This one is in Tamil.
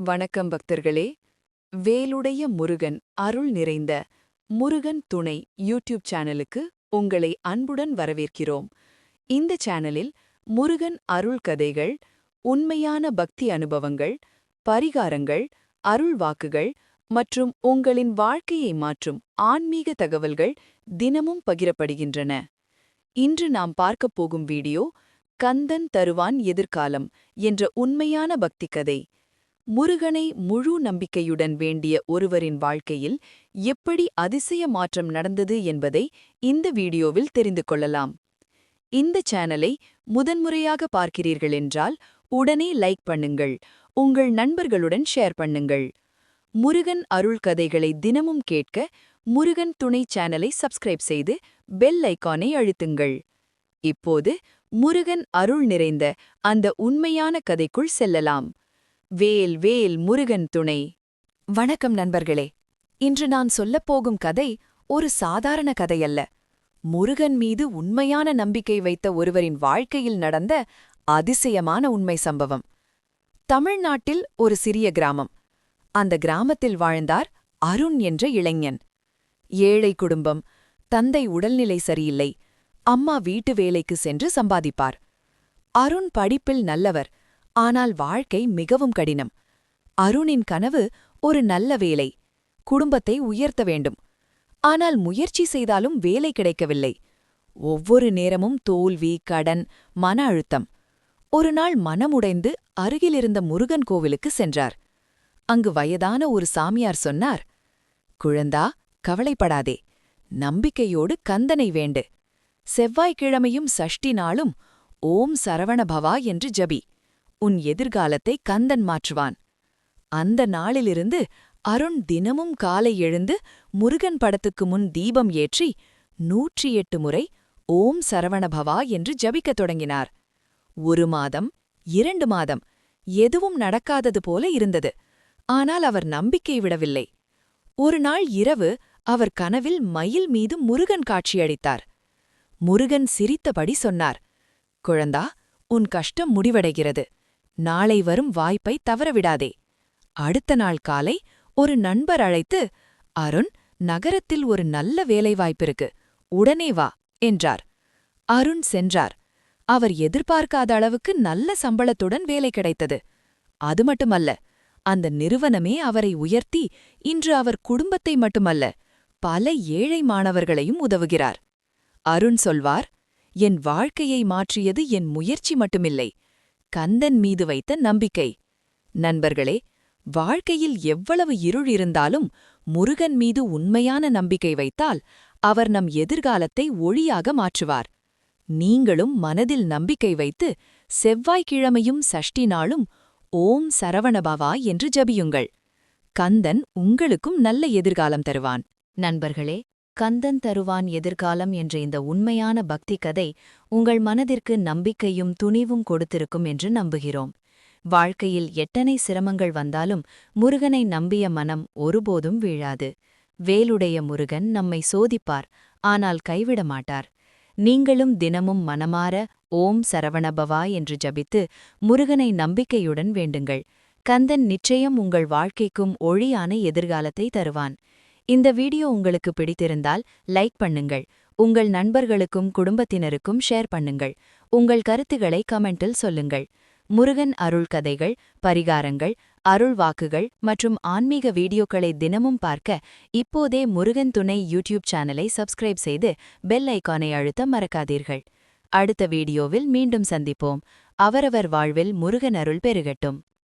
வணக்கம் பக்தர்களே. வேலுடைய முருகன் அருள் நிறைந்த முருகன் துணை யூடியூப் சேனலுக்கு உங்களை அன்புடன் வரவேற்கிறோம். இந்த சேனலில் முருகன் அருள் கதைகள் உண்மையான பக்தி அனுபவங்கள் பரிகாரங்கள் அருள் வாக்குகள் மற்றும் உங்களின் வாழ்க்கையை மாற்றும் ஆன்மீக தகவல்கள் தினமும் பகிரப்படுகின்றன. இன்று நாம் பார்க்கப் போகும் வீடியோ கந்தன் தருவான் எதிர்காலம் என்ற உண்மையான பக்தி கதை. முருகனை முழு நம்பிக்கையுடன் வேண்டிய ஒருவரின் வாழ்க்கையில் எப்படி அதிசய மாற்றம் நடந்தது என்பதை இந்த வீடியோவில் தெரிந்து கொள்ளலாம். இந்த சேனலை முதன்முறையாக பார்க்கிறீர்கள் என்றால் உடனே லைக் பண்ணுங்கள் உங்கள் நண்பர்களுடன் ஷேர் பண்ணுங்கள். முருகன் அருள் கதைகளை தினமும் கேட்க முருகன் துணை சேனலை சப்ஸ்கிரைப் செய்து பெல் ஐக்கானை அழுத்துங்கள். இப்போது முருகன் அருள் நிறைந்த அந்த உண்மையான கதைக்குள் செல்லலாம். வேல் வேல் முருகன் துணை. வணக்கம் நண்பர்களே. இன்று நான் சொல்லப்போகும் கதை ஒரு சாதாரண கதையல்ல. முருகன் மீது உண்மையான நம்பிக்கை வைத்த ஒருவரின் வாழ்க்கையில் நடந்த அதிசயமான உண்மை சம்பவம். தமிழ்நாட்டில் ஒரு சிறிய கிராமம். அந்த கிராமத்தில் வாழ்ந்தார் அருண் என்ற இளைஞன். ஏழை குடும்பம். தந்தை உடல்நிலை சரியில்லை. அம்மா வீட்டு வேலைக்கு சென்று சம்பாதிப்பார். அருண் படிப்பில் நல்லவர். ஆனால் வாழ்க்கை மிகவும் கடினம். அருணின் கனவு ஒரு நல்ல வேலை. குடும்பத்தை உயர்த்த வேண்டும். ஆனால் முயற்சி செய்தாலும் வேலை கிடைக்கவில்லை. ஒவ்வொரு நேரமும் தோல்வி கடன் மன அழுத்தம். ஒரு நாள் மனமுடைந்து அருகிலிருந்த முருகன் கோவிலுக்கு சென்றார். அங்கு வயதான ஒரு சாமியார் சொன்னார் குழந்தா கவலைப்படாதே. நம்பிக்கையோடு கந்தனை வேண்டு. செவ்வாய்க்கிழமையும் சஷ்டி நாளும் ஓம் சரவணபவா என்று ஜபி. உன் எதிர்காலத்தை கந்தன் மாற்றுவான். அந்த நாளிலிருந்து அருண் தினமும் காலை எழுந்து முருகன் படத்துக்கு முன் தீபம் ஏற்றி நூற்றி எட்டு முறை ஓம் சரவணபவா என்று ஜபிக்கத் தொடங்கினார். ஒரு மாதம் இரண்டு மாதம் எதுவும் நடக்காதது போல இருந்தது. ஆனால் அவர் நம்பிக்கை விடவில்லை. ஒரு நாள் இரவு அவர் கனவில் மயில் மீது முருகன் காட்சியளித்தார். முருகன் சிரித்தபடி சொன்னார் குழந்தா உன் கஷ்டம் முடிவடைகிறது. நாளை வரும் வாய்ப்பை தவறவிடாதே. அடுத்த நாள் காலை ஒரு நண்பர் அழைத்து அருண் நகரத்தில் ஒரு நல்ல வேலைவாய்ப்பிருக்கு உடனே வா என்றார். அருண் சென்றார். அவர் எதிர்பார்க்காத அளவுக்கு நல்ல சம்பளத்துடன் வேலை கிடைத்தது. அது மட்டுமல்ல அந்த நிறுவனமே அவரை உயர்த்தி இன்று அவர் குடும்பத்தை மட்டுமல்ல பல ஏழை மாணவர்களையும் உதவுகிறார். அருண் சொல்வார் என் வாழ்க்கையை மாற்றியது என் முயற்சி மட்டுமில்லை. கந்தன் மீது வைத்த நம்பிக்கை. நண்பர்களே வாழ்க்கையில் எவ்வளவு இருள் இருந்தாலும் முருகன் மீது உண்மையான நம்பிக்கை வைத்தால் அவர் நம் எதிர்காலத்தை ஒளியாக மாற்றுவார். நீங்களும் மனதில் நம்பிக்கை வைத்து செவ்வாய்க்கிழமையும் சஷ்டி நாளும் ஓம் சரவணபவா என்று ஜபியுங்கள். கந்தன் உங்களுக்கும் நல்ல எதிர்காலம் தருவான். நண்பர்களே கந்தன் தருவான் எதிர்காலம் என்ற இந்த உண்மையான பக்தி கதை உங்கள் மனதிற்கு நம்பிக்கையும் துணிவும் கொடுத்திருக்கும் என்று நம்புகிறோம். வாழ்க்கையில் எட்டனை சிரமங்கள் வந்தாலும் முருகனை நம்பிய மனம் ஒருபோதும் வீழாது. வேலுடைய முருகன் நம்மை சோதிப்பார் ஆனால் கைவிட மாட்டார். நீங்களும் தினமும் மனமாற ஓம் சரவணபவா என்று ஜபித்து முருகனை நம்பிக்கையுடன் வேண்டுங்கள். கந்தன் நிச்சயம் உங்கள் வாழ்க்கைக்கும் ஒளியான எதிர்காலத்தை தருவான். இந்த வீடியோ உங்களுக்கு பிடித்திருந்தால் லைக் பண்ணுங்கள் உங்கள் நண்பர்களுக்கும் குடும்பத்தினருக்கும் ஷேர் பண்ணுங்கள் உங்கள் கருத்துக்களை கமெண்டில் சொல்லுங்கள். முருகன் அருள் கதைகள் பரிகாரங்கள் அருள் வாக்குகள் மற்றும் ஆன்மீக வீடியோக்களை தினமும் பார்க்க இப்போதே முருகன் துணை யூடியூப் சேனலை சப்ஸ்கிரைப் செய்து பெல் ஐக்கானை அழுத்த மறக்காதீர்கள். அடுத்த வீடியோவில் மீண்டும் சந்திப்போம். அவரவர் வாழ்வில் முருகன் அருள் பெருகட்டும்.